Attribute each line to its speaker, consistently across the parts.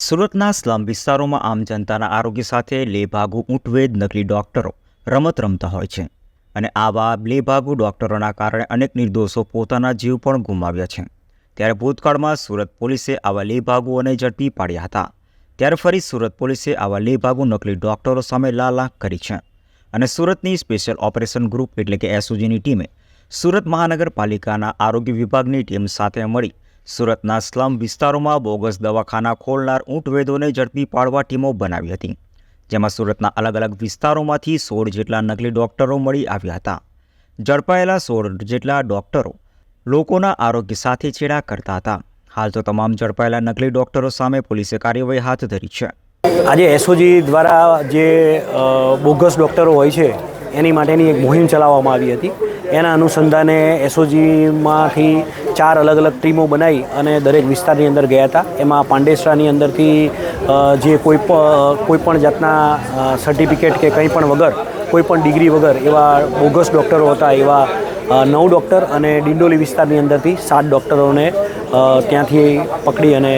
Speaker 1: સુરતના સ્લમ વિસ્તારોમાં આમ જનતાના આરોગ્ય સાથે લેભાગુ ઊંટવેદ નકલી ડોક્ટરો રમત રમતા હોય છે. અને આવા લેભાગુ ડોક્ટરોના કારણે અનેક નિર્દોષો પોતાના જીવ પણ ગુમાવ્યા છે. ત્યારે ભૂતકાળમાં સુરત પોલીસે આવા લેભાગુઓને ઝડપી પાડ્યા હતા. ત્યારે ફરી સુરત પોલીસે આવા લેભાગુ નકલી ડોક્ટરો સામે લાલાખ કરી છે. અને સુરતની સ્પેશિયલ ઓપરેશન ગ્રુપ એટલે કે એસઓજીની ટીમે સુરત મહાનગરપાલિકાના આરોગ્ય વિભાગની ટીમ સાથે મળી સુરતના સ્લમ વિસ્તારોમાં બોગસ દવાખાના ખોલનાર ઊંટવેદોને ઝડપી પાડવા ટીમો બનાવી હતી, જેમાં સુરતના અલગ અલગ વિસ્તારોમાંથી સોળ જેટલા નકલી ડોક્ટરો મળી આવ્યા હતા. ઝડપાયેલા સોળ જેટલા ડોક્ટરો લોકોના આરોગ્ય સાથે છેડા કરતા હતા. હાલ તો તમામ ઝડપાયેલા નકલી ડોક્ટરો સામે પોલીસે કાર્યવાહી હાથ ધરી છે.
Speaker 2: આજે એસઓજી દ્વારા જે બોગસ ડૉક્ટરો હોય છે એની માટેની એક મુહિમ ચલાવવામાં આવી હતી. એના અનુસંધાને એસઓજીમાંથી ચાર અલગ અલગ ટીમો બનાવી અને દરેક વિસ્તારની અંદર ગયા હતા. એમાં પાંડેસરાની અંદરથી જે કોઈ પણ કોઈ પણ જાતના સર્ટિફિકેટ કે કંઈ પણ વગર, કોઈ પણ ડિગ્રી વગર એવા બોગસ ડૉક્ટરો હતા, એવા નવ ડૉક્ટર અને ડિંડોલી વિસ્તારની અંદરથી સાત ડૉક્ટરોને ત્યાંથી પકડી અને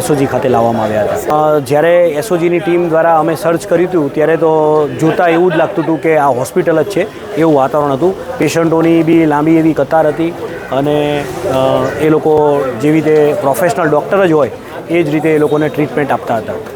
Speaker 2: એસઓજી ખાતે લાવવામાં આવ્યા હતા. જ્યારે એસઓજીની ટીમ દ્વારા અમે સર્ચ કર્યું હતું, ત્યારે તો જોતાં એવું જ લાગતું હતું કે આ હોસ્પિટલ જ છે, એવું વાતાવરણ હતું. પેશન્ટોની બી લાંબી એવી કતાર હતી અને એ લોકો જેવી રીતે પ્રોફેશનલ ડૉક્ટર જ હોય, એ જ રીતે એ લોકોને ટ્રીટમેન્ટ આપતા હતા.